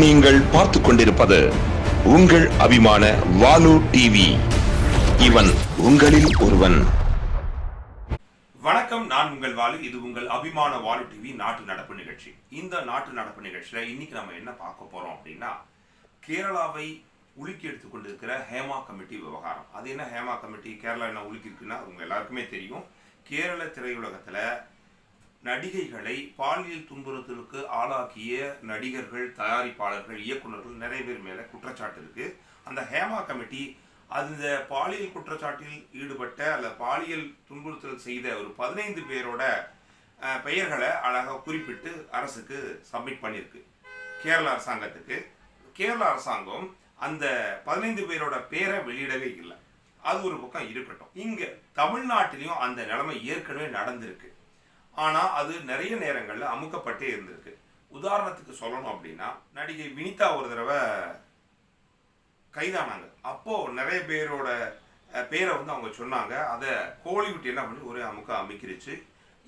நீங்கள் பார்த்து கொண்டிருப்பது உங்கள் அபிமான வாலு டிவி. இவன் உங்களில் ஒருவன். வணக்கம் நான் உங்கள் வாலு. இது உங்கள் அபிமான வாலு டிவி நாட்டு நடப்பு நிகழ்ச்சி. இந்த நாட்டு நடப்பு நிகழ்ச்சியில இன்னைக்கு நம்ம என்ன பார்க்க போறோம் அப்படின்னா கேரளாவை உலுக்கி எடுத்துக் கொண்டிருக்கிற ஹேமா கமிட்டி விவகாரம். அது என்ன ஹேமா கமிட்டி? கேரளா என்ன உலுக்கி இருக்குன்னா உங்க எல்லாருக்குமே தெரியும். கேரள திரையுலகத்துல நடிகைகளை பாலியல் துன்புறுத்தலுக்கு ஆளாக்கிய நடிகர்கள் தயாரிப்பாளர்கள் இயக்குனர்கள் நிறைய பேர் மேலே குற்றச்சாட்டு இருக்கு. அந்த ஹேமா கமிட்டி அந்த பாலியல் குற்றச்சாட்டில் ஈடுபட்ட அல்ல பாலியல் துன்புறுத்தல் செய்த ஒரு பதினைந்து பேரோட பெயர்களை அழகாக குறிப்பிட்டு அரசுக்கு சப்மிட் பண்ணியிருக்கு. கேரள அரசாங்கத்துக்கு. கேரள அரசாங்கம் அந்த பதினைந்து பேரோட பேரை வெளியிடவே இல்லை. அது ஒரு பக்கம் இருக்கட்டும். இங்கே தமிழ்நாட்டிலையும் அந்த நிலைமை ஏற்கனவே நடந்திருக்கு. ஆனால் அது நிறைய நேரங்களில் அமுக்கப்பட்டே இருந்திருக்கு. உதாரணத்துக்கு சொல்லணும் அப்படின்னா நடிகை வினிதா ஒரு தடவை கைதானாங்க. அப்போது நிறைய பேரோட பேரை வந்து அவங்க சொன்னாங்க. அதை கோலிவுட் என்ன பண்ணி ஒரே அமுக்க அமைக்கிருச்சு.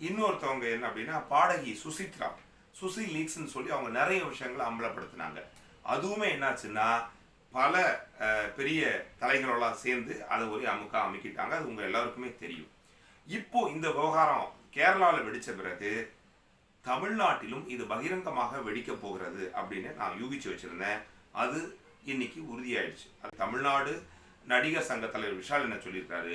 இன்னொருத்தவங்க என்ன அப்படின்னா பாடகி சுசித்ரா சுசி லீக்ஸ்ன்னு சொல்லி அவங்க நிறைய விஷயங்களை அம்பலப்படுத்தினாங்க. அதுவுமே என்னாச்சுன்னா பல பெரிய தலைகளெல்லாம் சேர்ந்து அதை ஒரே அமுக்க அமைக்கிட்டாங்க. அது உங்கள் எல்லாருக்குமே தெரியும். இப்போ இந்த விவகாரம் கேரளாவில் வெடித்த பிறகு தமிழ்நாட்டிலும் இது பகிரங்கமாக வெடிக்க போகிறது அப்படின்னு நான் யூகிச்சு வச்சிருந்தேன். அது இன்னைக்கு உறுதியாயிடுச்சு. அது தமிழ்நாடு நடிகர் சங்க தலைவர் விஷால் என்ன சொல்லியிருக்காரு?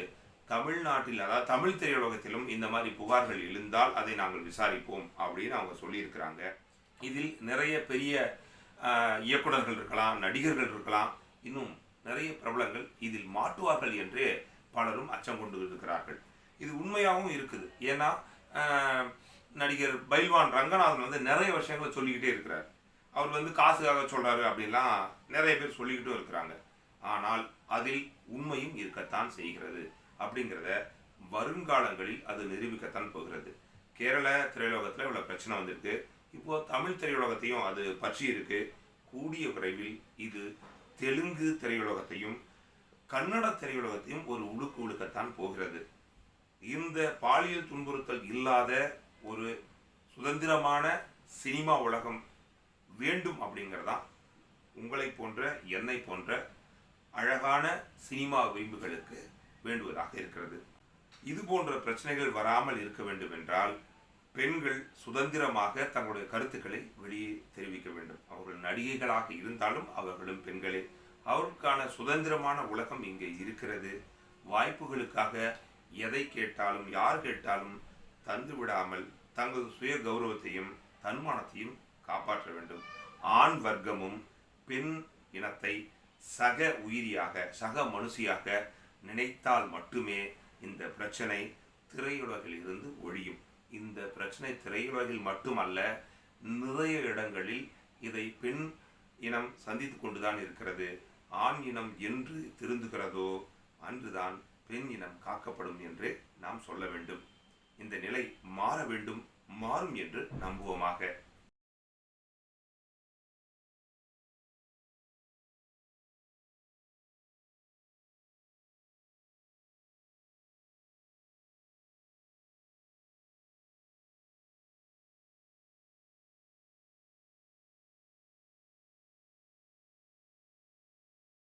தமிழ்நாட்டில் அதாவது தமிழ் திரையுலகத்திலும் இந்த மாதிரி புகார்கள் எழுந்தால் அதை நாங்கள் விசாரிப்போம் அப்படின்னு அவங்க சொல்லியிருக்கிறாங்க. இதில் நிறைய பெரிய இயக்குநர்கள் இயக்குனர்கள் இருக்கலாம் நடிகர்கள் இருக்கலாம் இன்னும் நிறைய பிரபலங்கள் இதில் மாட்டுவார்கள் என்று பலரும் அச்சம் கொண்டு இருக்கிறார்கள். இது உண்மையாகவும் இருக்குது. ஏன்னா நடிகர் பைல்வான் ரங்கநாதன் வந்து நிறைய விஷயங்களை சொல்லிக்கிட்டே இருக்கிறார். அவர் வந்து காசுக்காக சொல்கிறாரு அப்படின்லாம் நிறைய பேர் சொல்லிக்கிட்டும் இருக்கிறாங்க. ஆனால் அதில் உண்மையும் இருக்கத்தான் செய்கிறது அப்படிங்கிறத வருங்காலங்களில் அது நிரூபிக்கத்தான் போகிறது. கேரள திரையுலகத்தில் இவ்வளோ பிரச்சனை வந்திருக்கு. இப்போது தமிழ் திரையுலகத்தையும் அது பற்றி இருக்கு. கூடிய விரைவில் இது தெலுங்கு திரையுலகத்தையும் கன்னட திரையுலகத்தையும் ஒரு உழுக்கு உழுக்கத்தான் போகிறது. இந்த பாலியல் துன்புறுத்தல் இல்லாத ஒரு சுதந்திரமான சினிமா உலகம் வேண்டும் அப்படிங்கிறதான் உங்களை போன்ற என்னை போன்ற அழகான சினிமா விரும்புகளுக்கு வேண்டுவதாக இருக்கிறது. இது போன்ற பிரச்சனைகள் வராமல் இருக்க வேண்டும் என்றால் பெண்கள் சுதந்திரமாக தங்களுடைய கருத்துக்களை வெளியே தெரிவிக்க வேண்டும். அவர்கள் நடிகைகளாக இருந்தாலும் அவர்களும் பெண்களே. அவருக்கான சுதந்திரமான உலகம் இங்கே இருக்கிறது. வாய்ப்புகளுக்காக எதை கேட்டாலும் யார் கேட்டாலும் தந்து விடாமல் தங்கள் சுய கௌரவத்தையும் தன்மானத்தையும் காப்பாற்ற வேண்டும். ஆண் வர்க்கமும் பெண் இனத்தை சக உயிரியாக சக மனுஷியாக நினைத்தால் மட்டுமே இந்த பிரச்சனை திரையுலகில் இருந்து ஒழியும். இந்த பிரச்சனை திரையுலகில் மட்டுமல்ல நிறைய இடங்களில் இதை பெண் இனம் சந்தித்து கொண்டுதான் இருக்கிறது. ஆண் இனம் என்று திருந்துகிறதோ அன்றுதான் பெண் இனம் காக்கப்படும் என்று நாம் சொல்ல வேண்டும். இந்த நிலை மாற வேண்டும் மாறும் என்று நம்புவோமாக.